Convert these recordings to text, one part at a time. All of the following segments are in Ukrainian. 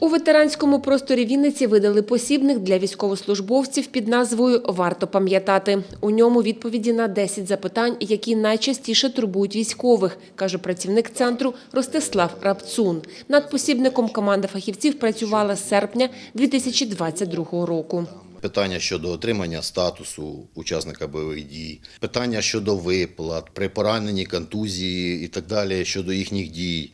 У ветеранському просторі Вінниці видали посібник для військовослужбовців під назвою Варто пам'ятати. У ньому відповіді на 10 запитань, які найчастіше турбують військових, каже працівник центру Ростислав Рабцун. Над посібником команда фахівців працювала з серпня 2022 року. Питання щодо отримання статусу учасника бойових дій, питання щодо виплат, при пораненні, контузії і так далі щодо їхніх дій,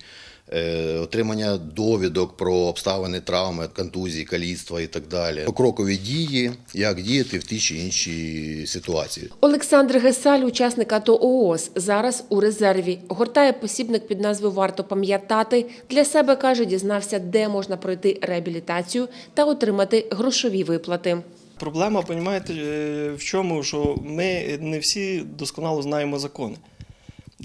отримання довідок про обставини травми, контузії, каліцтва і так далі. Покрокові дії, як діяти в тій чи іншій ситуації. Олександр Гесаль, учасник АТО ООС, зараз у резерві. Гортає посібник під назвою Варто пам'ятати. Для себе каже, дізнався, де можна пройти реабілітацію та отримати грошові виплати. Проблема, розумієте, в чому, що ми не всі досконало знаємо закони.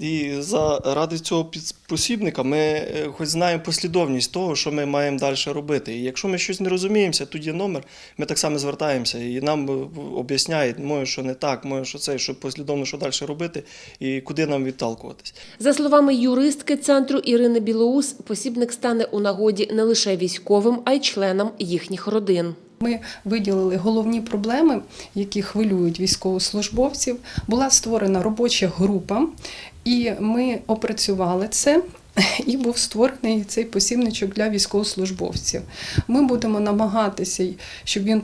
І заради цього посібника ми е, хоч знаємо послідовність того, що ми маємо далі робити. І якщо ми щось не розуміємося, тут є номер, ми так само звертаємося і нам е, об'ясняють, може, що не так, може, що це, що послідовно, що далі робити, і куди нам відталкуватись. За словами юристки центру Ірини Білоус, посібник стане у нагоді не лише військовим, а й членам їхніх родин. Ми виділили головні проблеми, які хвилюють військовослужбовців. Була створена робоча група, і ми опрацювали це. І був створений цей посібничок для військовослужбовців. Ми будемо намагатися, щоб він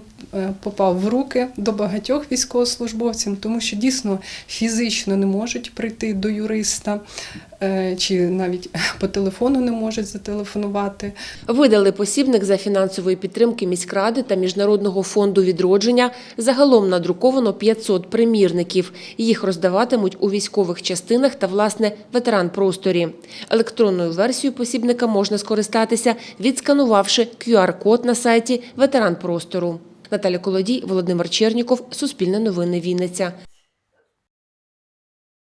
попав в руки до багатьох військовослужбовців, тому що дійсно фізично не можуть прийти до юриста, е, чи навіть по телефону не можуть зателефонувати. Видали посібник за фінансової підтримки міськради та Міжнародного фонду відродження. Загалом надруковано 500 примірників. Їх роздаватимуть у військових частинах та, власне, ветеран-просторі. Електронною версією посібника можна скористатися, відсканувавши QR-код на сайті ветеран-простору. Наталя Колодій, Володимир Черніков, Суспільне новини Вінниця.